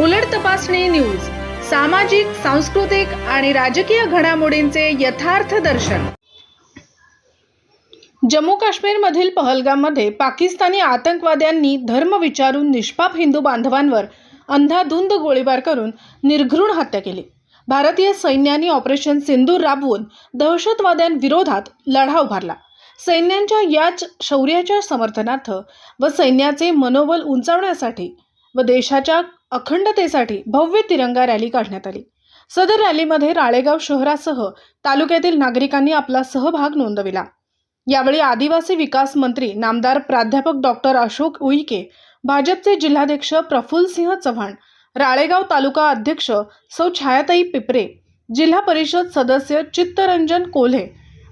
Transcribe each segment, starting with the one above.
उलट तपासणी न्यूज सामाजिक सांस्कृतिक आणि राजकीय घडामोडींचे यथार्थ दर्शन. जम्मू काश्मीरमधील पहलगाममध्ये पाकिस्तानी आतंकवाद्यांनी धर्म विचारून निष्पाप हिंदू बांधवांवर अंधाधुंद गोळीबार करून निर्घृण हत्या केली. भारतीय सैन्याने ऑपरेशन सिंदूर राबवून दहशतवाद्यांविरोधात लढा उभारला. सैन्यांच्या याच शौर्याच्या समर्थनार्थ व सैन्याचे मनोबल उंचावण्यासाठी व देशाच्या अखंडतेसाठी भव्य तिरंगा रॅली काढण्यात आली. सदर रॅलीमध्ये राळेगाव शहरासह तालुक्यातील नागरिकांनी आपला सहभाग नोंदविला. यावेळी आदिवासी विकास मंत्री नामदार प्राध्यापक डॉक्टर अशोक उईके भाजपचे जिल्हाध्यक्ष प्रफुल्लसिंह चव्हाण राळेगाव तालुका अध्यक्ष सौ छायाताई पिपरे जिल्हा परिषद सदस्य चित्तरंजन कोल्हे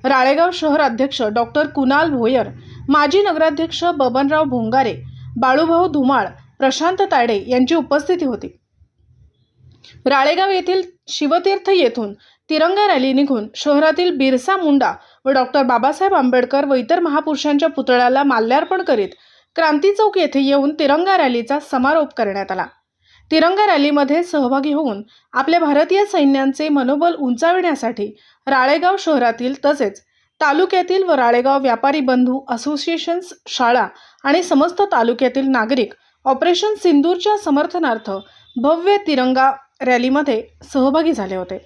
राळेगाव शहर अध्यक्ष डॉक्टर कुणाल भोयर माजी नगराध्यक्ष बबनराव भोंगारे बाळूभाऊ धुमाळ प्रशांत ताडे यांची उपस्थिती होती. राळेगाव येथील शिवतीर्थ येथून तिरंगा रॅली निघून शहरातील बिरसा मुंडा व डॉक्टर बाबासाहेब आंबेडकर व इतर महापुरुषांच्या पुतळ्याला माल्यार्पण करीत क्रांती चौक येथे येऊन तिरंगा रॅलीचा समारोप करण्यात आला. तिरंगा रॅलीमध्ये सहभागी होऊन आपल्या भारतीय सैन्यांचे मनोबल उंचाविण्यासाठी राळेगाव शहरातील तसेच तालुक्यातील व राळेगाव व्यापारी बंधू असोसिएशन्स शाळा आणि समस्त तालुक्यातील नागरिक ऑपरेशन सिंदूरच्या समर्थनार्थ भव्य तिरंगा रॅलीमध्ये सहभागी झाले होते.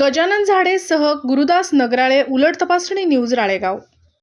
गजानन झाडे सह गुरुदास नगराळे उलट तपासणी न्यूज राळेगाव.